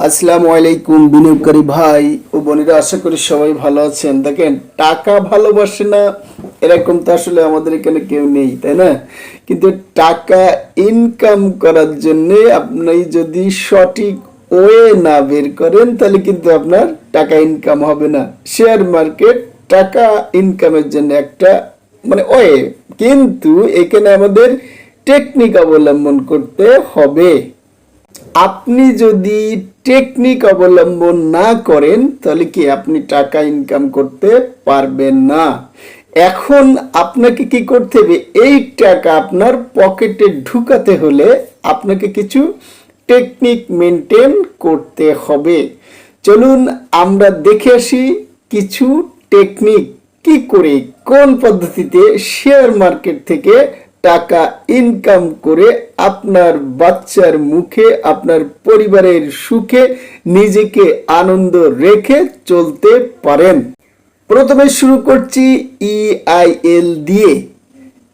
আসসালামু আলাইকুম বিনিয়োগকারী ভাই ও বোনেরা, আশা করি সবাই ভালো আছেন। দেখেন, টাকা ভালোবাসে না, এরকম তো আসলে আমাদের এখানে কেউ নেই, তাই না? কিন্তু টাকা ইনকাম করার জন্য আপনি যদি সঠিক ওয়ে না বের করেন, তাহলে কিন্তু আপনার টাকা ইনকাম হবে না। শেয়ার মার্কেট টাকা ইনকামের জন্য একটা মানে ওয়ে। কিন্তু এখানে আমাদের টেকনিক অবলম্বন করতে হবে। আপনি যদি টেকনিক অবলম্বন না করেন, তাহলে কি আপনি টাকা ইনকাম করতে পারবেন না। এখন আপনাকে কি করতে হবে? এই টাকা আপনার পকেটে ঢুকাতে হলে আপনাকে কিছু টেকনিক মেনটেন করতে হবে। চলুন আমরা দেখে আসি কিছু টেকনিক কি করে, কোন পদ্ধতিতে শেয়ার মার্কেট থেকে টাকা ইনকাম করে আপনার বাচ্চার মুখে, আপনার পরিবারের সুখে নিজেকে আনন্দ রেখে চলতে পারেন। প্রথমে শুরু করছি ইআইএল দিয়ে।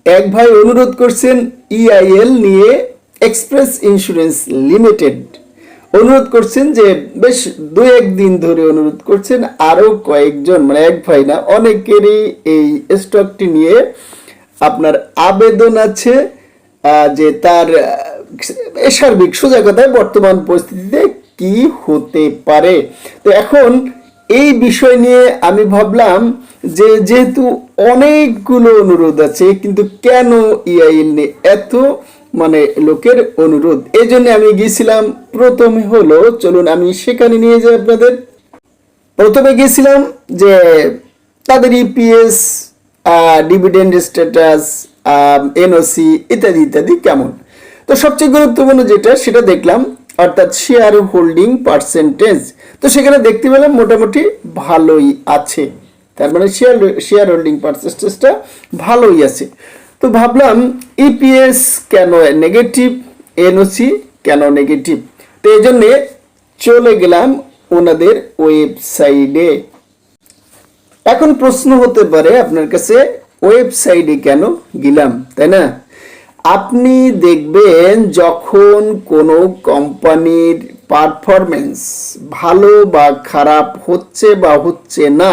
এক ভাই অনুরোধ করছেন ইআইএল নিয়ে এক্সপ্রেস ইন্স্যুরেন্স লিমিটেড অনুরোধ করছেন যে বেশ দু একদিন ধরে অনুরোধ করছেন আরও কয়েকজন মানে এক ভাই না, অনেকেরই এই স্টকটি নিয়ে আপনার আবেদন আছে যে তার সার্বিক সোজা কথায় বর্তমান পরিস্থিতিতে কি হতে পারে? তো এখন এই বিষয় নিয়ে আমি ভাবলাম যে যেহেতু অনেকগুলো অনুরোধ আছে, কিন্তু কেন ইআইএল নিয়ে এত মানে লোকের অনুরোধ? এই জন্য আমি গিয়েছিলাম, প্রথমে হলো, চলুন আমি সেখানে নিয়ে যাই আপনাদের। প্রথমে গিয়েছিলাম যে তাদের ইপিএস ডিভিডেন্ড স্ট্যাটাস এনওসি ইত্যাদি ইত্যাদি কেমন? তো সবচেয়ে গুরুত্বপূর্ণ যেটা, সেটা দেখলাম, অর্থাৎ শেয়ার হোল্ডিং পার্সেন্টেজ তো সেখানে দেখতে পেলাম মোটামুটি ভালোই আছে। তার মানে শেয়ার শেয়ার হোল্ডিং পার্সেন্টেজটা ভালোই আছে। তো ভাবলাম ইপিএস কেন নেগেটিভ এনওসি কেন নেগেটিভ তো এই জন্যে চলে গেলাম ওনাদের ওয়েবসাইটে এখন প্রশ্ন হতে পারে আপনার কাছে ওয়েবসাইটে কেন গেলাম, তাই না? আপনি দেখবেন যখন কোনো কোম্পানির পারফরমেন্স ভালো বা খারাপ হচ্ছে বা হচ্ছে না,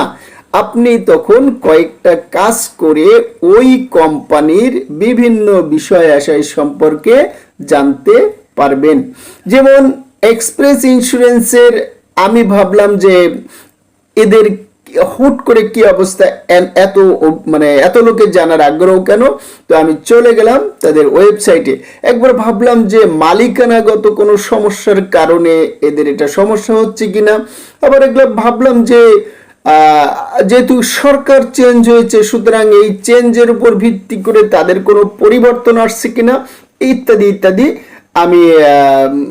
আপনি তখন কয়েকটা কাজ করে ওই কোম্পানির বিভিন্ন বিষয় আশয় সম্পর্কে জানতে পারবেন। যেমন এক্সপ্রেস ইন্স্যুরেন্সের আমি ভাবলাম যে এদের হুট করে কি অবস্থা? এত মানে এত লোকের জানার আগ্রহ কেন? তো আমি চলে গেলাম তাদের ওয়েবসাইটে। একবার ভাবলাম যে মালিকানাগত কোনো সমস্যার কারণে এদের এটা সমস্যা হচ্ছে কিনা। আবার এগুলো ভাবলাম যে যেহেতু সরকার চেঞ্জ হয়েছে, সুতরাং এই চেঞ্জের উপর ভিত্তি করে তাদের কোনো পরিবর্তন আসছে কিনা, ইত্যাদি ইত্যাদি আমি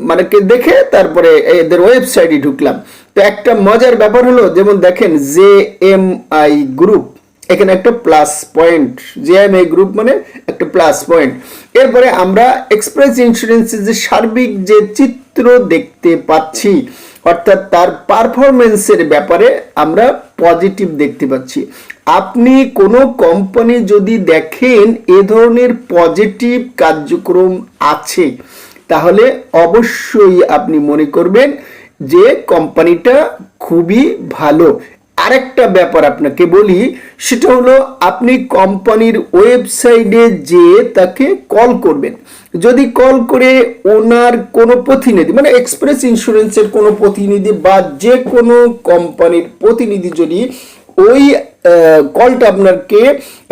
মানে কে দেখে তারপরে এদের ওয়েবসাইটে ঢুকলাম। তো একটা মজার ব্যাপার হলো, যেমন দেখেন জে এম আই গ্রুপ এখানে একটা plus point J M I group মানে একটা প্লাস পয়েন্ট এরপরে আমরা এক্সপ্রেস ইন্স্যুরেন্সের যে সার্বিক যে চিত্র দেখতে পাচ্ছি, অর্থাৎ তার পারফরমেন্সের ব্যাপারে আমরা পজিটিভ দেখতে পাচ্ছি। আপনি কোনো কোম্পানি যদি দেখেন এ ধরনের পজিটিভ কার্যক্রম আছে, তাহলে অবশ্যই আপনি মনে করবেন যে কোম্পানিটা খুবই ভালো। আরেকটা ব্যাপার আপনাকে বলি, সেটা হলো আপনি কোম্পানির ওয়েবসাইটে যে তাকে কল করবেন। যদি কল করে ওনার কোনো প্রতিনিধি মানে এক্সপ্রেস ইন্স্যুরেন্সের কোনো প্রতিনিধি বা যে কোনো কোম্পানির প্রতিনিধি যদি ওই কলটা আপনাকে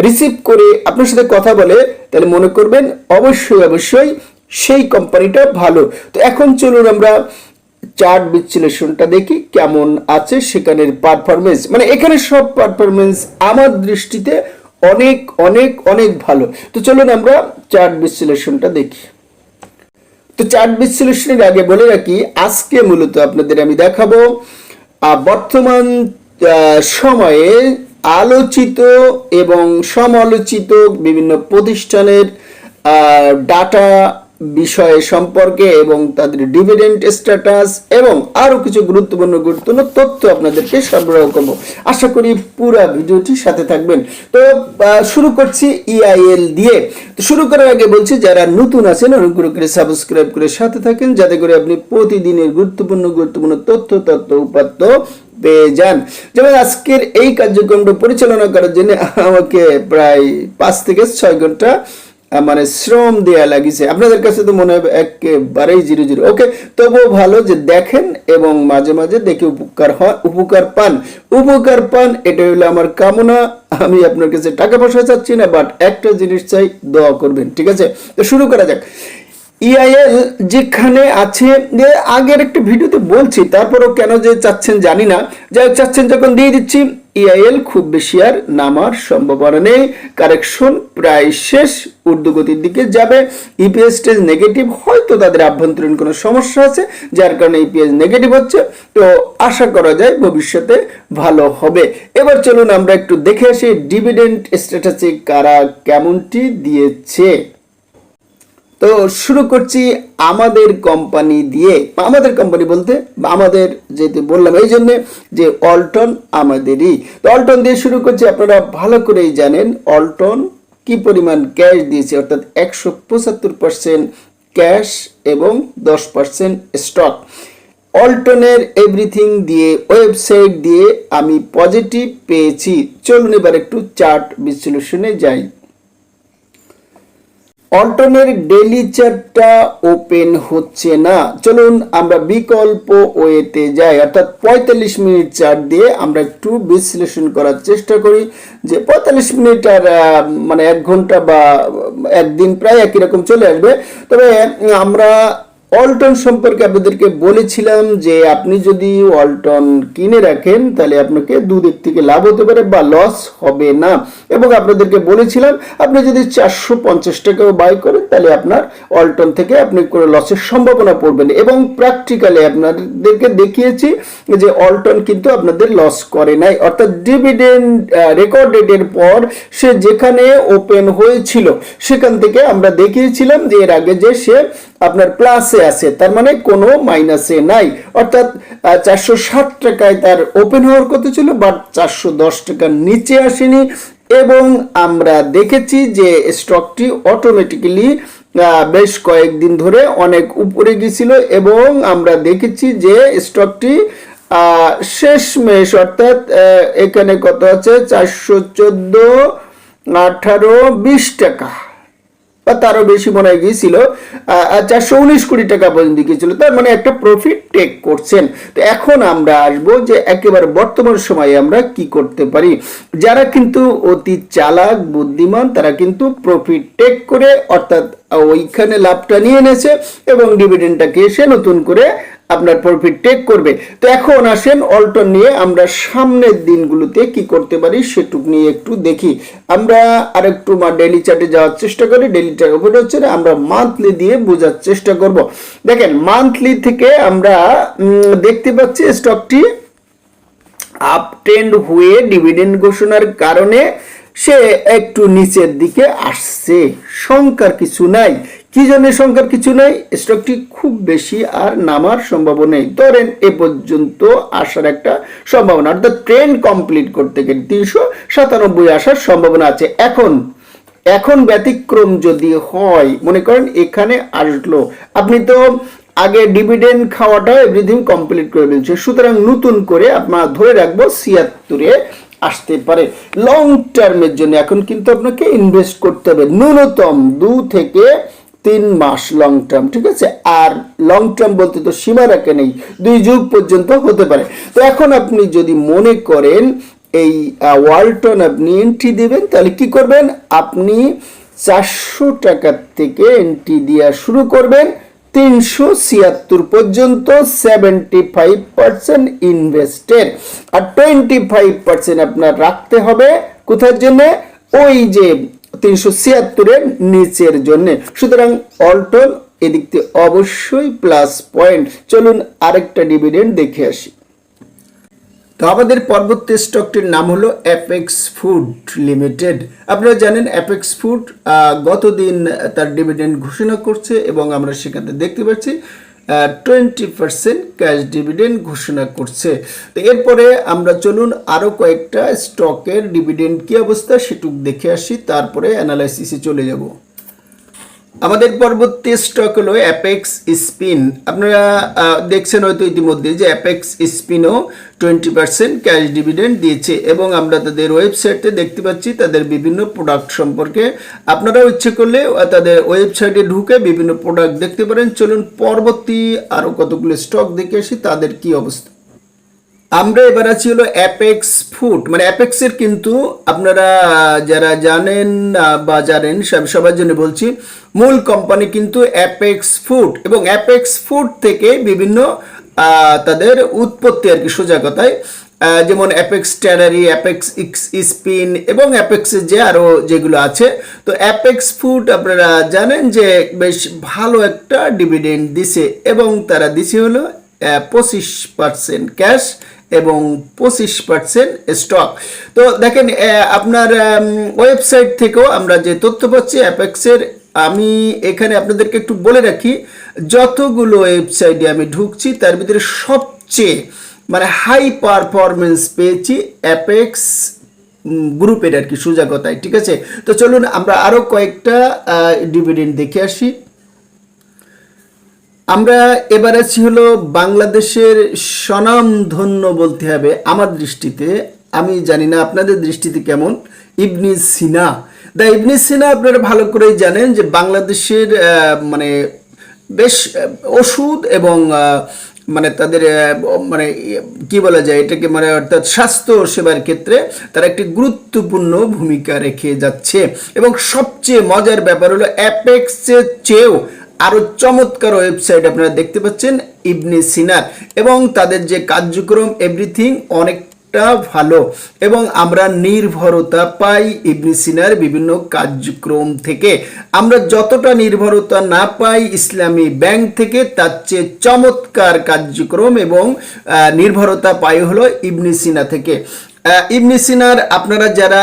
রিসিভ করে আপনার সাথে কথা বলে, তাহলে মনে করবেন অবশ্যই অবশ্যই সেই কোম্পানিটা ভালো। তো এখন চলুন আমরা চার্ট বিশ্লেষণটা দেখি কেমন আছে সেখানের পারফরমেন্স মানে এখানে সব পারফরমেন্স আমার দৃষ্টিতে অনেক অনেক অনেক ভালো। তো চলুন আমরা চার্ট বিশ্লেষণটা দেখি। তো চার্ট বিশ্লেষণের আগে বলে রাখি, আজকে মূলত আপনাদের আমি দেখাবো বর্তমান সময়ে আলোচিত এবং সমালোচিত বিভিন্ন প্রতিষ্ঠানের ডাটা বিষয় সম্পর্কে এবং তাদের ডিভিডেন্ড স্ট্যাটাস এবং আরও কিছু গুরুত্বপূর্ণ গুরুত্বপূর্ণ তথ্য আপনাদেরকে সরবরাহ করব। আশা করি পুরো ভিডিওটি সাথে থাকবেন। তো শুরু করছি ইআইএল দিয়ে। তো শুরু করার আগে বলছি, যারা নতুন আছেন, অনুগ্রহ করে সাবস্ক্রাইব করে সাথে থাকেন, যাতে করে আপনি প্রতিদিনের গুরুত্বপূর্ণ গুরুত্বপূর্ণ তথ্য তথ্য উপাত্ত পেয়ে যান। যেমন আজকের এই কার্যক্রমটা পরিচালনা করার জন্য আমাকে প্রায় পাঁচ থেকে ছয় ঘণ্টা মানে শ্রম দেয়া লাগিছে। আপনাদের কাছে তো মনে হবে একেবারেই জিরো জিরো। ওকে, তবুও ভালো যে দেখেন এবং মাঝে মাঝে দেখে উপকার হয় উপকার পান। উপকার পান এটা হলো আমার কামনা। আমি আপনার কাছে টাকা পয়সা চাচ্ছি না বাট একটা জিনিস চাই, দোয়া করবেন, ঠিক আছে? তো শুরু করা যাক। ইআইএল যেখানে আছে, যে আগের একটা ভিডিওতে বলছি, তারপরও কেন যে চাচ্ছেন জানি না। যাই চাচ্ছেন যখন দিয়ে দিচ্ছি ইআইএল খুব বেশি আর নামার সম্ভাবনা নেই। কারেকশন প্রায় শেষ, ঊর্ধ্বগতির দিকে যাবে। ইপিএস স্টেজ নেগেটিভ, হয়তো তাদের আভ্যন্তরীণ কোনো সমস্যা আছে, যার কারণে ইপিএস নেগেটিভ হচ্ছে। তো আশা করা যায় ভবিষ্যতে ভালো হবে। এবার চলুন আমরা একটু দেখে আসি ডিভিডেন্ট স্ট্যাটাসে কারা কেমনটি দিয়েছে। তো শুরু করছি আমাদের কোম্পানি দিয়ে আমাদের কোম্পানি বলতে আমাদের যেহেতু বললাম, এই জন্যে যে অল্টন আমাদেরই। তো অল্টন দিয়ে শুরু করছি, আপনারা ভালো করেই জানেন অল্টন কি পরিমাণ ক্যাশ দিয়েছে, অর্থাৎ একশো পঁচাত্তর পার্সেন্ট ক্যাশ এবং দশ পার্সেন্ট স্টক অল্টনের এভরিথিং দিয়ে ওয়েবসাইট দিয়ে আমি পজিটিভ পেয়েছি। চলুন এবার একটু চার্ট বিশ্লেষণে যাই। অল্টনের ডেলি চ্যাপটা ওপেন হচ্ছে না। চলুন আমরা বিকল্প ওয়েতে যাই। অর্থাৎ পঁয়তাল্লিশ মিনিট চার্ট দিয়ে আমরা একটু বিশ্লেষণ করার চেষ্টা করি যে পঁয়তাল্লিশ মিনিট আর মানে এক ঘণ্টা বা একদিন প্রায় একই রকম চলে আসবে। তবে আমরা অল্টন সম্পর্কে আপনাদেরকে বলেছিলাম যে আপনি যদি অল্টন কিনে রাখেন, তাহলে আপনাকে দুদিক থেকে লাভ হতে পারে বা লস হবে না। এবং আপনাদেরকে বলেছিলাম, আপনি যদি চারশো পঞ্চাশ টাকাও বাই করেন, তাহলে আপনার অল্টন থেকে আপনি কোনো লসের সম্ভাবনা পড়বে না। এবং প্র্যাকটিক্যালি আপনাদেরকে দেখিয়েছি যে অল্টন কিন্তু আপনাদের লস করে নাই। অর্থাৎ ডিভিডেন্ড রেকর্ড ডেটের পর সে যেখানে ওপেন হয়েছিল, সেখান থেকে আমরা দেখিয়েছিলাম যে এর আগে যে সে আপনার প্লাসে আছে তার মানে কোনো মাইনাসে নাই। অর্থাৎ চারশো ষাট টাকায় তার ওপেন হওয়ার কথা ছিল বাট চারশো দশ টাকার নিচে আসেনি। এবং আমরা দেখেছি যে স্টকটি অটোমেটিক্যালি বেশ কয়েকদিন ধরে অনেক উপরে গিয়েছিল এবং আমরা দেখেছি যে স্টকটি আহ, শেষমেশ অর্থাৎ এখানে কত আছে? চারশো চোদ্দ আঠারো বিশ টাকা। বা তারও বেশি মনে হয় গিয়েছিল চারশো উনিশ কোটি টাকা পর্যন্ত গিয়েছিল। তার মানে একটা প্রফিট টেক করছেন। তো এখন আমরা আসব যে একেবারে বর্তমান সময়ে আমরা কি করতে পারি। যারা কিন্তু অতি চালাক, বুদ্ধিমান, তারা কিন্তু প্রফিট টেক করে, অর্থাৎ ওইখানে লাভটা নিয়ে এনেছে এবং ডিভিডেন্ডটাকে এসে নতুন করে আপনার প্রফিট টেক করবে। তো এখন আসেন অল্টন নিয়ে আমরা সামনের দিনগুলোতে কি করতে পারি সেটুক নিয়ে একটু দেখি। আমরা আরেকটু ডেলি চার্টে যাওয়ার চেষ্টা করি। ডেলি চার্ট ওপেন হচ্ছে না আমরা মান্থলি দিয়ে বোঝার চেষ্টা করব। দেখেন মান্থলি থেকে আমরা দেখতে পাচ্ছি স্টকটি আপ ট্রেন্ড হয়ে ডিভিডেন্ড ঘোষণার কারণে সে একটু নিচের দিকে আসছে। সংখ্যার কিছু নাই। জন্য সংখ্যার কিছু নাই স্টকটি খুব বেশি আর নামার সম্ভাবনা নেই। ধরেন, এ পর্যন্ত আসার একটা সম্ভাবনা, অর্থাৎ ট্রেন্ড কমপ্লিট করতে গেলে তিনশো সাতানব্বই আসার সম্ভাবনা আছে। এখন এখন ব্যতিক্রম যদি হয়, মনে করেন এখানে আসলো, আপনি তো আগে ডিভিডেন্ড খাওয়াটা এভরিথিং কমপ্লিট করে ফেলছে, সুতরাং নতুন করে আপনার ধরে রাখব ছিয়াত্তরে আসতে পারে। লং টার্মের জন্য এখন কিন্তু আপনাকে ইনভেস্ট করতে হবে। ন্যূনতম দু থেকে তিন মাস লং টার্ম ঠিক আছে? আর লং টার্ম বলতে তো সীমা রাখে নেই, দুই যুগ পর্যন্ত হতে পারে। তো এখন আপনি যদি মনে করেন, এই ওয়ালটন আপনি এন্ট্রি দিবেন, তাহলে কি করবেন? আপনি চারশো টাকার থেকে এন্ট্রি দেওয়া শুরু করবেন, তিনশো ছিয়াত্তর পর্যন্ত সেভেন্টি ফাইভ পার্সেন্ট ইনভেস্টের আর টোয়েন্টি ফাইভ পার্সেন্ট আপনার রাখতে হবে, কোথার জন্য? ওই যে তিনশো ছিয়াত্তরের নিচের জন্য। সুতরাং অল্টন, এদিক থেকে অবশ্যই প্লাস পয়েন্ট। চলুন আরেকটা ডিভিডেন্ড দেখে আসি। তো আমাদের পরবর্তী স্টকটির নাম হলো অ্যাপেক্স ফুড লিমিটেড। আপনারা জানেন অ্যাপেক্স ফুড গতদিন তার ডিভিডেন্ড ঘোষণা করছে এবং আমরা সেখানে দেখতে পাচ্ছি। টোয়েন্টি পার্সেন্ট ক্যাশ ডিভিডেন্ড ঘোষণা করছে। তো এরপরে আমরা চলুন আরও কয়েকটা স্টকের ডিভিডেন্ড কী অবস্থা সেটুক দেখে আসি, তারপরে অ্যানালাইসিসে চলে যাব। আমাদের পরবর্তী স্টক হলো অ্যাপেক্স স্পিন আপনারা দেখছেন হয়তো ইতিমধ্যে যে অ্যাপেক্স স্পিনও টোয়েন্টি পার্সেন্ট ক্যাশ ডিভিডেন্ড দিয়েছে এবং আমরা তাদের ওয়েবসাইটে দেখতে পাচ্ছি তাদের বিভিন্ন প্রোডাক্ট সম্পর্কে। আপনারাও ইচ্ছে করলে তাদের ওয়েবসাইটে ঢুকে বিভিন্ন প্রোডাক্ট দেখতে পারেন। চলুন পরবর্তী আরও কতগুলো স্টক দেখে আসি, তাদের কি অবস্থা? আমরা এবার আছি হলো অ্যাপেক্স ফুড মানে অ্যাপেক্সের কিন্তু আপনারা, যারা জানেন বা জানেন, সব- সবার জন্য বলছি, মূল কোম্পানি কিন্তু অ্যাপেক্স ফুড এবং অ্যাপেক্স ফুড থেকে বিভিন্ন তাদের উৎপত্তি আর কি সোজা কথায় যেমন অ্যাপেক্স ট্যানারি অ্যাপেক্স ইক্স স্পিন এবং অ্যাপেক্সের যে আরও যেগুলো আছে। তো অ্যাপেক্স ফুড আপনারা জানেন যে বেশ ভালো একটা ডিভিডেন্ড দিছে এবং তারা দিছে হলো পঁচিশ পার্সেন্ট ক্যাশ এবং পঁচিশ পার্সেন্ট স্টক তো দেখেন আপনার ওয়েবসাইট থেকেও আমরা যে তথ্য পাচ্ছি অ্যাপেক্সের আমি এখানে আপনাদেরকে একটু বলে রাখি, যতগুলো ওয়েবসাইটে আমি ঢুকছি, তার ভিতরে সবচেয়ে মানে হাই পারফরমেন্স পেয়েছি অ্যাপেক্স গ্রুপের আর কি সোজা কথায় ঠিক আছে? তো চলুন আমরা আরও কয়েকটা ডিভিডেন্ড দেখে আসি। আমরা এবার আছি হলো বাংলাদেশের স্বনামধন্য বলতে হবে আমার দৃষ্টিতে। আমি জানি না আপনাদের দৃষ্টিতে কেমন। ইবনি সিনা। দা ইবনি সিনা আপনারা ভালো করেই জানেন যে বাংলাদেশের মানে বেশ ওষুধ এবং মানে তাদের মানে কি বলা যায় এটাকে মানে অর্থাৎ স্বাস্থ্য সেবার ক্ষেত্রে তারা একটি গুরুত্বপূর্ণ ভূমিকা রেখে যাচ্ছে। এবং সবচেয়ে মজার ব্যাপার হলো অ্যাপেক্সের চেয়েও আরও চমৎকার ওয়েবসাইট আপনারা দেখতে পাচ্ছেন, ইবনে সিনার। এবং তাদের যে কার্যক্রম এভরিথিং অনেকটা ভালো। এবং আমরা নির্ভরতা পাই ইবনে সিনার বিভিন্ন কার্যক্রম থেকে। আমরা যতটা নির্ভরতা না পাই ইসলামী ব্যাংক থেকে, তার চেয়ে চমৎকার কার্যক্রম এবং নির্ভরতা পাই হলো ইবনে সিনা থেকে। ইবনে সিনার, আপনারা যারা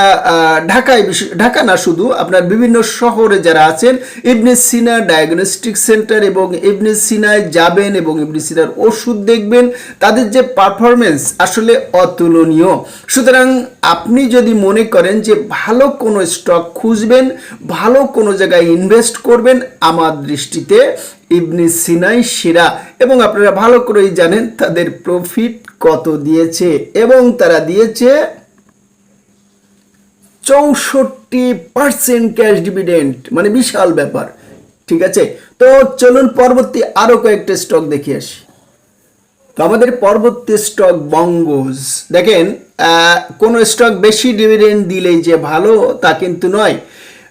ঢাকায় ঢাকা না শুধু, আপনার বিভিন্ন শহরে যারা আছেন, ইবনে সিনা ডায়াগনস্টিক সেন্টার এবং ইবনে সিনায় যাবেন এবং ইবনে সিনার ওষুধ দেখবেন, তাদের যে পারফরমেন্স আসলে অতুলনীয়। সুতরাং আপনি যদি মনে করেন যে ভালো কোনো স্টক খুঁজবেন, ভালো কোনো জায়গায় ইনভেস্ট করবেন, আমার দৃষ্টিতে ইবনে সিনাই সেরা এবং আপনারা ভালো করেই জানেন তাদের প্রফিট কত দিয়েছে, এবং তারা দিয়েছে চৌষট্টি পার্সেন্ট ক্যাশ ডিভিডেন্ট মানে বিশাল ব্যাপার, ঠিক আছে? তো চলুন পরবর্তী আরও কয়েকটা স্টক দেখে আসি। তো আমাদের পরবর্তী স্টক বঙ্গোজ। দেখেন কোনো স্টক বেশি ডিভিডেন্ড দিলেই যে ভালো, তা কিন্তু নয়।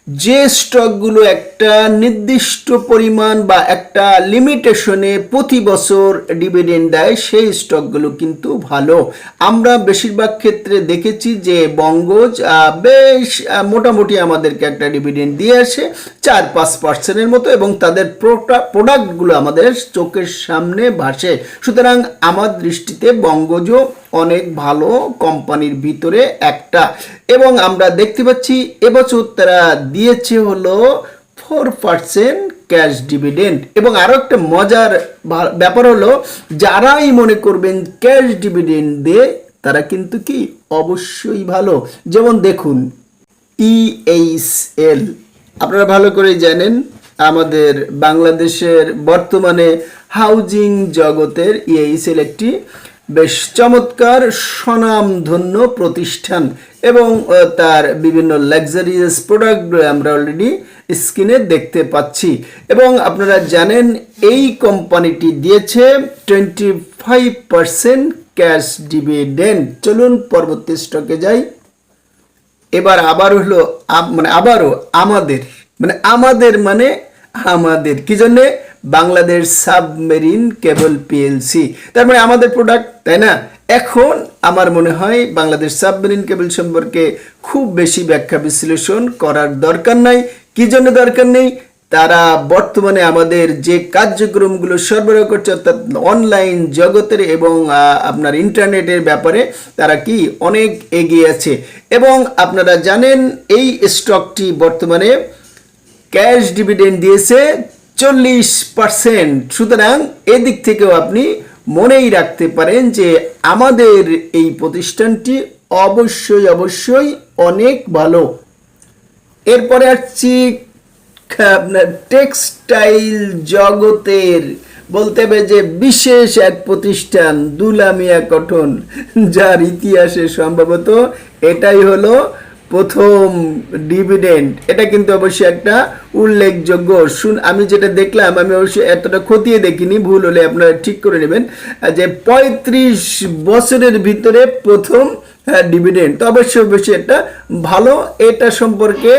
যে স্টকগুলো একটা নির্দিষ্ট পরিমাণ বা একটা লিমিটেশনে প্রতি বছর ডিভিডেন্ড দেয়, সেই স্টকগুলো কিন্তু ভালো। আমরা বেশিরভাগ ক্ষেত্রে দেখেছি যে বঙ্গজ বেশ মোটামুটি আমাদেরকে একটা ডিভিডেন্ড দিয়ে আসে চার পাঁচ পার্সেন্টের মতো এবং তাদের প্রোডাক্টগুলো আমাদের চোখের সামনে ভাসে। সুতরাং আমার দৃষ্টিতে বঙ্গজও অনেক ভালো কোম্পানির ভিতরে একটা। এবং আমরা দেখতে পাচ্ছি, এবছর তারা দিয়েছে হলো ফোর পার্সেন্ট ক্যাশ ডিভিডেন্ড এবং আরও একটা মজার ব্যাপার হলো, যারাই মনে করবেন ক্যাশ ডিভিডেন্ড দেয় তারা কিন্তু কি অবশ্যই ভালো। যেমন দেখুন E ইএইচএল আপনারা ভালো করেই জানেন, আমাদের বাংলাদেশের বর্তমানে হাউজিং জগতের ইএইচএল একটি বেশ চমৎকার স্বনামধন্য প্রতিষ্ঠান এবং তার বিভিন্ন লাক্সারিয়াস প্রোডাক্ট আমরা অলরেডি স্ক্রিনে দেখতে পাচ্ছি। এবং আপনারা জানেন, এই কোম্পানিটি দিয়েছে twenty five percent cash dividend চলুন পরবর্তী স্টকে যাই। এবার আবার হলো মানে আবারও আমাদের মানে আমাদের মানে আমাদের। কি জন্যে? Bangladesh submarine cable PLC. তার মানে আমাদের প্রোডাক্ট তাই না? এখন আমার মনে হয় বাংলাদেশ সাবমেরিন কেবল সম্পর্কে খুব বেশি ব্যাখ্যা বিশ্লেষণ করার দরকার নাই। কি জন্য দরকার নেই? তারা বর্তমানে আমাদের যে কার্যক্রমগুলো সরবরাহ করছে, অর্থাৎ অনলাইন জগতের এবং আপনার ইন্টারনেটের ব্যাপারে তারা কি অনেক এগিয়ে আছে। এবং আপনারা জানেন, এই স্টকটি বর্তমানে ক্যাশ ডিভিডেন্ড দিয়েছে চল্লিশ পার্সেন্ট সুতরাং এদিক থেকেও আপনি মনেই রাখতে পারেন যে আমাদের এই প্রতিষ্ঠানটি অবশ্যই অবশ্যই অনেক ভালো। এরপরে আসছি আপনার টেক্সটাইল জগতের। বলতে হবে যে বিশেষ এক প্রতিষ্ঠান, দুলামিয়া কটন যার ইতিহাসে সম্ভবত এটাই হলো প্রথম ডিভিডেন্ড। এটা কিন্তু অবশ্যই একটা উল্লেখযোগ্য। শুন, আমি যেটা দেখলাম, আমি অবশ্যই এতটা খতিয়ে দেখিনি, ভুল হলে আপনারা ঠিক করে নেবেন, যে পঁয়ত্রিশ বছরের ভিতরে প্রথম ডিভিডেন্ড। তো অবশ্যই অবশ্যই এটা ভালো। এটা সম্পর্কে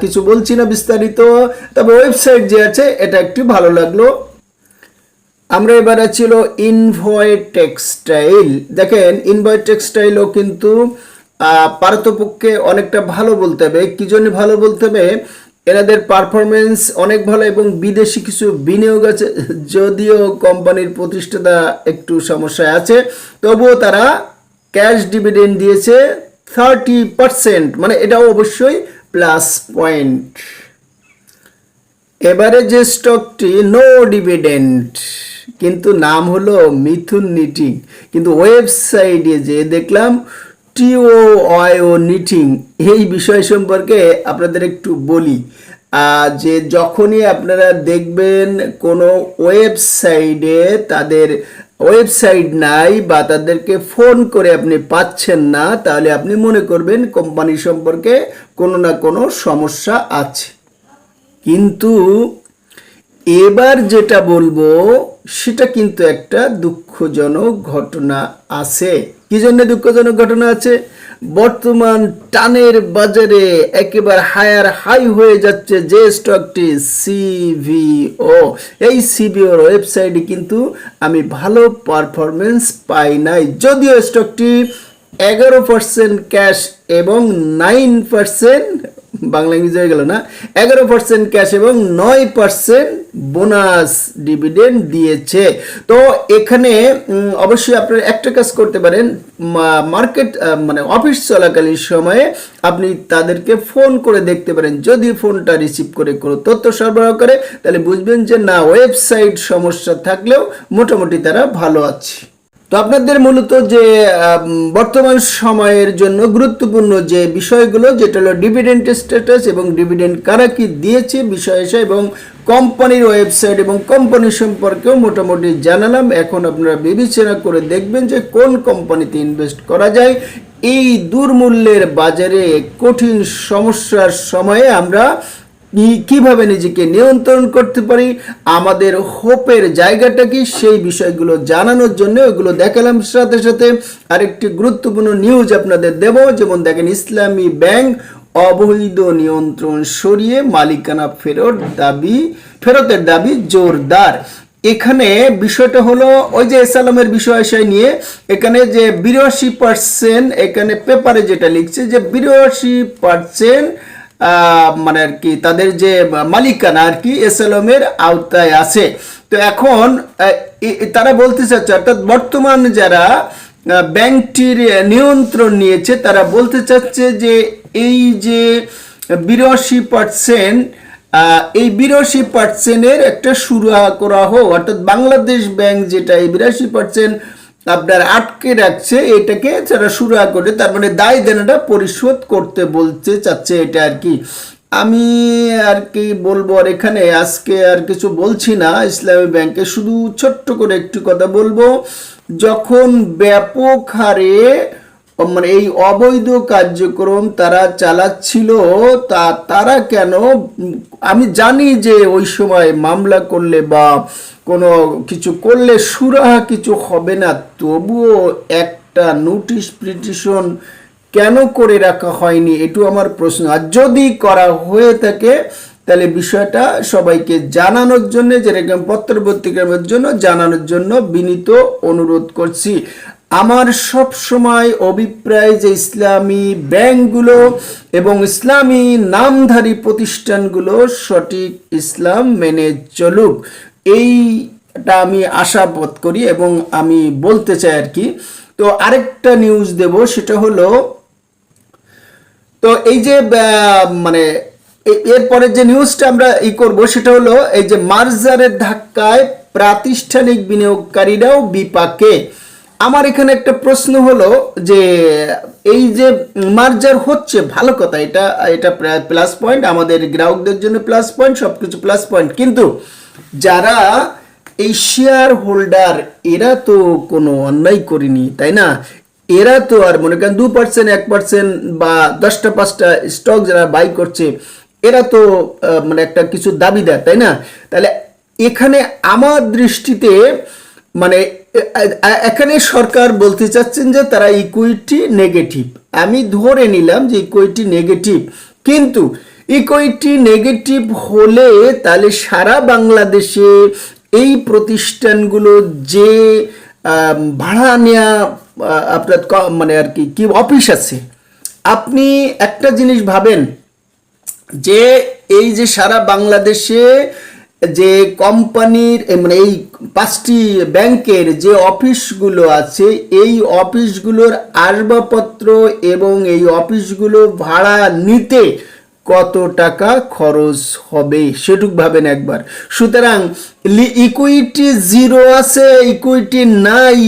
কিছু বলছি না বিস্তারিত। তবে ওয়েবসাইট যে আছে, এটা একটু ভালো লাগল। আমরা এবারে ছিল ইনভয় টেক্সটাইল দেখেন ইনভয় টেক্সটাইলও কিন্তু পারতপক্ষে অনেকটা ভালো বলতে হবে। কি জন্য ভালো বলতে হবে? এনাদের পারফরমেন্স অনেক ভালো এবং বিদেশি কিছু বিনিয়োগ আছে, যদিও কোম্পানির প্রতিষ্ঠাতা একটু সমস্যায় আছে। তবুও তারা ক্যাশ ডিভিডেন্ড দিয়েছে থার্টি পার্সেন্ট মানে এটাও অবশ্যই প্লাস পয়েন্ট এবারে যে স্টকটি নো ডিভিডেন্ড কিন্তু নাম হলো মিথুন নিটিং কিন্তু ওয়েবসাইটে যে দেখলাম টিও অয়ো নিটিং এই বিষয় সম্পর্কে আপনাদের একটু বলি। যে যখনই আপনারা দেখবেন কোনো ওয়েবসাইটে তাদের ওয়েবসাইট নাই বা তাদেরকে ফোন করে আপনি পাচ্ছেন না, তাহলে আপনি মনে করবেন কোম্পানি সম্পর্কে কোনো না কোনো সমস্যা আছে। কিন্তু এবার যেটা বলব, সেটা কিন্তু একটা দুঃখজনক ঘটনা আছে। কি জন্য দুঃখজনক ঘটনা আছে? বর্তমান টানের বাজারে একেবারে হায়ার হাই হয়ে যাচ্ছে যে স্টকটি সিভিও এই সিভিওর ওয়েবসাইটে কিন্তু আমি ভালো পারফরমেন্স পাই নাই। যদিও স্টকটি এগারো পার্সেন্ট ক্যাশ এবং নাইন পার্সেন্ট বাংলা ইংরেজি হয়ে গেল না। এগারো পার্সেন্ট ক্যাশ এবং নয় পার্সেন্ট বোনাস ডিভিডেন্ড দিয়েছে। তো এখানে অবশ্যই আপনারা একটা কাজ করতে পারেন। মার্কেট মানে অফিস চলাকালীন সময়ে আপনি তাদেরকে ফোন করে দেখতে পারেন। যদি ফোনটা রিসিভ করে কোনো তথ্য সরবরাহ করে, তাহলে বুঝবেন যে না ওয়েবসাইট সমস্যা থাকলেও মোটামুটি তারা ভালো আছে। তো আপনাদের মূলত যে বর্তমান সময়ের জন্য গুরুত্বপূর্ণ যে বিষয়গুলো, যেটা হলো ডিভিডেন্ট স্ট্যাটাস এবং ডিভিডেন্ড কারা কি দিয়েছে বিষয় এসে এবং কোম্পানির ওয়েবসাইট এবং কোম্পানি সম্পর্কেও মোটামুটি জানালাম। এখন আপনারা বিবেচনা করে দেখবেন যে কোন কোম্পানিতে ইনভেস্ট করা যায়। এই দুর্মূল্যের বাজারে কঠিন সমস্যার সময়ে আমরা কীভাবে নিজেকে নিয়ন্ত্রণ করতে পারি? আমাদের হোপের জায়গাটা কি? সেই বিষয়গুলো জানানোর জন্য ওগুলো দেখালাম। সাথে সাথে আরেকটি গুরুত্বপূর্ণ নিউজ আপনাদের দেব। যেমন দেখেন, ইসলামী ব্যাংক অবৈধ নিয়ন্ত্রণ সরিয়ে মালিকানা ফেরত দাবি, ফেরতের দাবি জোরদার। এখানে বিষয়টা হলো, ওই যে এসালামের বিষয় আশয় নিয়ে, এখানে যে বিরাশি পার্সেন্ট এখানে পেপারে যেটা লিখছে যে বিরাশি পার্সেন্ট মানে আর কি, তাদের যে মালিকানা আর কি এসএলএমের আওতায় আছে। তো এখন তারা বলতে চাচ্ছে, অর্থাৎ বর্তমান যারা ব্যাংকটির নিয়ন্ত্রণ নিয়েছে, তারা বলতে চাচ্ছে যে এই যে বিরাশি পার্সেন্ট এই বিরাশি পার্সেন্টের একটা শুরু করা হোক। অর্থাৎ বাংলাদেশ ব্যাংক যেটা, এই বিরাশি পার্সেন্ট আপনার আটকে রাখছে, এটাকে যারা শুরু করে, তার মানে দায় দেনাটা পরিশোধ করতে বলতে চাচ্ছে এটা আর কি। আমি আর কি বলব, আর এখানে আজকে আর কিছু বলছি না, ইসলামী ব্যাংকে শুধু ছোট্ট করে একটু কথা বলব, যখন ব্যাপক হারে মানে এই অবৈধ কার্যক্রম তারা চালাচ্ছিল, তা তারা কেন? আমি জানি যে ওই সময় মামলা করলে বা কোনো কিছু করলে সুরাহা কিছু হবে না, তবুও একটা নোটিশ পিটিশন কেন করে রাখা হয়নি, এটু আমার প্রশ্ন। আর যদি করা হয়ে থাকে, তাহলে বিষয়টা সবাইকে জানানোর জন্য, যেরকম পত্রপত্রিকার জন্য জানানোর জন্য বিনীত অনুরোধ করছি। আমার সব সময় অভিপ্রায় যে ইসলামী ব্যাংকগুলো এবং ইসলামী নামধারী প্রতিষ্ঠানগুলো সঠিক ইসলাম মেনে চলুক। এইটা আমি আশাবোধ করি এবং আমি বলতে চাই আর কি। তো আরেকটা নিউজ দেব, সেটা হলো, তো এই যে মানে এরপরে যে নিউজটা আমরা ই করব, সেটা হলো, এই যে মার্জারের ধাক্কায় প্রাতিষ্ঠানিক বিনিয়োগকারীরাও বিপাকে। আমার এখানে একটা প্রশ্ন হলো যে, এই যে মার্জার হচ্ছে, ভালো কথা, এটা এটা প্লাস পয়েন্ট আমাদের গ্রাহকদের জন্য প্লাস পয়েন্ট সবকিছু প্লাস পয়েন্ট কিন্তু যারা এই শেয়ার হোল্ডার এরা তো কোনো অন্যায় করেনি, তাই না? এরা তো আর মনে করেন দু পার্সেন্ট এক পার্সেন্ট বা দশটা, পাঁচটা স্টক যারা বাই করছে, এরা তো মানে একটা কিছু দাবিদার, তাই না? তাহলে এখানে আমার দৃষ্টিতে মানে এখানে সরকার বলতে চাচ্ছেন যে তারা ইকুইটি নেগেটিভ আমি ধরে নিলাম যে ইকুইটি নেগেটিভ কিন্তু ইকুইটি নেগেটিভ হলে তাহলে সারা বাংলাদেশে এই প্রতিষ্ঠানগুলো যে ভাড়া নেওয়া আপনার মানে আর কি কি অফিস আছে, আপনি একটা জিনিস ভাবেন যে এই যে সারা বাংলাদেশে যে কোম্পানির মানে এই পাঁচটি ব্যাংকের যে অফিসগুলো আছে, এই অফিসগুলোর আসবাবপত্র এবং এই অফিসগুলো ভাড়া নিতে কত টাকা খরচ হবে? সেটুক ভাবেন একবার। সুতরাং ইকুইটি জিরো আছে ইকুইটি নাই,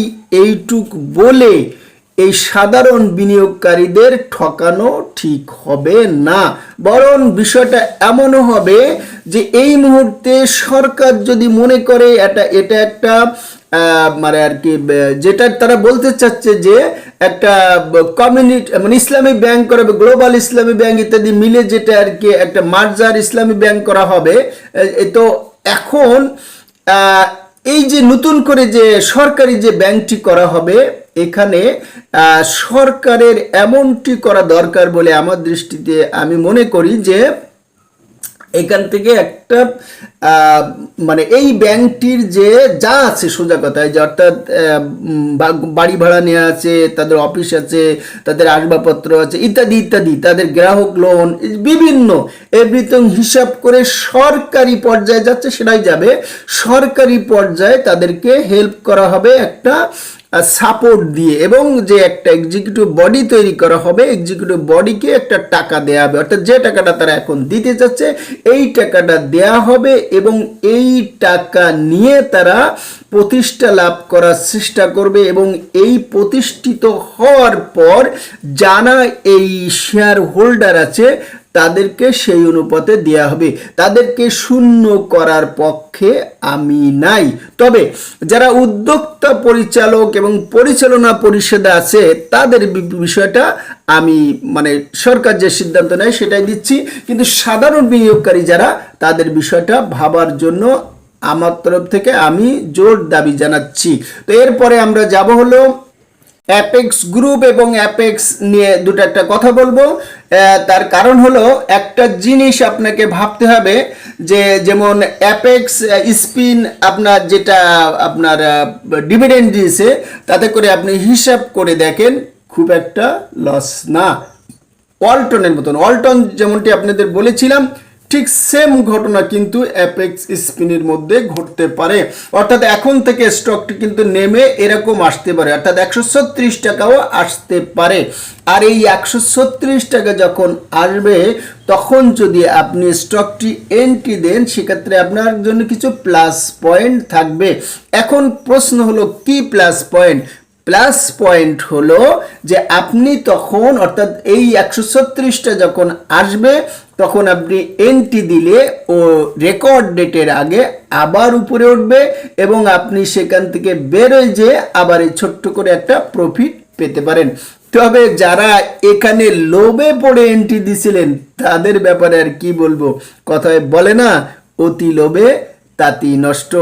এইটুক বলে এই সাধারণ বিনিয়োগকারীদের ঠকানো ঠিক হবে না। বরং বিষয়টা এমনও হবে যে এই মুহূর্তে সরকার যদি মনে করে এটা এটা একটা মানে আর কি যেটা তারা বলতে চাচ্ছে যে একটা কমিউনিটি মানে ইসলামী ব্যাংক করা হবে, গ্লোবাল ইসলামী ব্যাংক ইত্যাদি মিলে যেটা আর কি একটা মার্জার ইসলামী ব্যাংক করা হবে তো এখন এই যে নতুন করে যে সরকারি যে ব্যাংকটি করা হবে এখানে সরকারের এমনটি করা দরকার বলে আমার দৃষ্টিতে আমি মনে করি যে, এখান থেকে একটা মানে এই ব্যাংকটির যে যা আছে সোজা কথায়, যে অর্থাৎ বাড়ি ভাড়া নেওয়া আছে, তাদের অফিস আছে, তাদের আসবাবপত্র আছে, ইত্যাদি ইত্যাদি, তাদের গ্রাহক লোন, বিভিন্ন এভরিথিং হিসাব করে সরকারি পর্যায়ে যাচ্ছে, সেটাই যাবে। সরকারি পর্যায়ে তাদেরকে হেল্প করা হবে একটা সাপোর্ট দিয়ে এবং যে একটা এক্সিকিউটিভ বডি তৈরি করা হবে এক্সিকিউটিভ বডিকে একটা টাকা দেওয়া হবে। অর্থাৎ যে টাকাটা তারা এখন দিতে যাচ্ছে এই টাকাটা দেয়া হবে এবং এই টাকা নিয়ে তারা প্রতিষ্ঠা লাভ করার চেষ্টা করবে এবং এই প্রতিষ্ঠিত হওয়ার পর যারা এই শেয়ার হোল্ডার আছে তাদেরকে সেই অনুপাতে দেয়া হবে। তাদেরকে শূন্য করার পক্ষে আমি নাই। তবে যারা উদ্যোক্তা, পরিচালক এবং পরিচালনা পরিষদে আছে, তাদের বিষয়টা আমি মানে সরকার যে সিদ্ধান্ত নেয় সেটাই দিচ্ছি। কিন্তু সাধারণ বিনিয়োগকারী যারা, তাদের বিষয়টা ভাবার জন্য আমার তরফ থেকে আমি জোর দাবি জানাচ্ছি। তো এরপরে আমরা যাব হলো অ্যাপেক্স গ্রুপ এবং অ্যাপেক্স নিয়ে দুটো একটা কথা বলব। তার কারণ হলো, একটা জিনিস আপনাকে ভাবতে হবে যে, যেমন অ্যাপেক্স স্পিন আপনার যেটা আপনার ডিভিডেন্ড দিয়েছে, তাতে করে আপনি হিসাব করে দেখেন, খুব একটা লস না। ওয়ালটনের মতন। ওয়ালটন যেমনটি আপনাদের বলেছিলাম ঠিক সেম ঘটনা কিন্তু অ্যাপেক্স স্পিনের মধ্যে ঘটতে পারে। অর্থাৎ এখন থেকে স্টকটি কিন্তু নেমে এরকম আসতে পারে। অর্থাৎ একশো ছত্রিশ টাকাও আসতে পারে। আর এই একশো ছত্রিশ টাকা যখন আসবে, তখন যদি আপনি স্টকটি এন্ট্রি দেন, সেক্ষেত্রে আপনার জন্য কিছু প্লাস পয়েন্ট থাকবে। এখন প্রশ্ন হলো, কি প্লাস পয়েন্ট প্লাস পয়েন্ট হলো যে আপনি তখন অর্থাৎ এই একশো ছত্রিশটা যখন আসবে তখন আপনি এন্ট্রি দিলে ও রেকর্ড ডেটের আগে আবার উপরে উঠবে এবং আপনি সেখান থেকে বেরোয় যে আবার এই ছোট্ট করে একটা প্রফিট পেতে পারেন। তবে যারা এখানে লোভে পড়ে এন্ট্রি দিছিলেন, তাদের ব্যাপারে আর কি বলব? কথায় বলে না, অতি লোভে তাতি নষ্ট।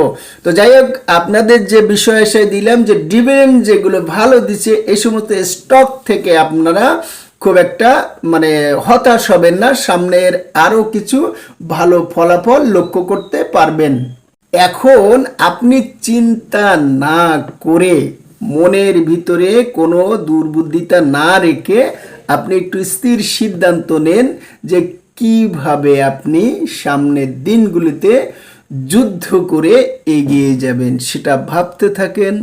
তো যাই হোক, আপনাদের যে বিষয় এসে দিলাম যে ডিভিডেন্ড যেগুলো ভালো দিচ্ছে এই সমস্ত স্টক থেকে আপনারা খুব একটা মানে হতাশ হবেন না, সামনের আরও কিছু ভালো ফলাফল লক্ষ্য করতে পারবেন। এখন আপনি চিন্তা না করে মনের ভিতরে কোনো দুর্বুদ্ধিতা না রেখে আপনি একটু স্থির সিদ্ধান্ত নেন যে কীভাবে আপনি সামনের দিনগুলিতে যুদ্ধ করে এগিয়ে যাবেন। সেটা ভাবতে থাকেন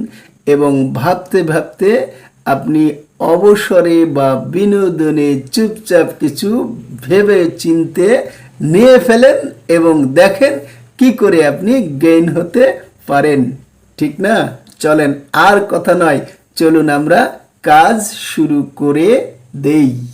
এবং ভাবতে ভাবতে আপনি অবসরে বা বিনোদনে চুপচাপ কিছু ভেবে চিনতে নিয়ে ফেলেন এবং দেখেন কি করে আপনি গেইন হতে পারেন। ঠিক না? চলেন, আর কথা নয়। চলুন আমরা কাজ শুরু করে দেই।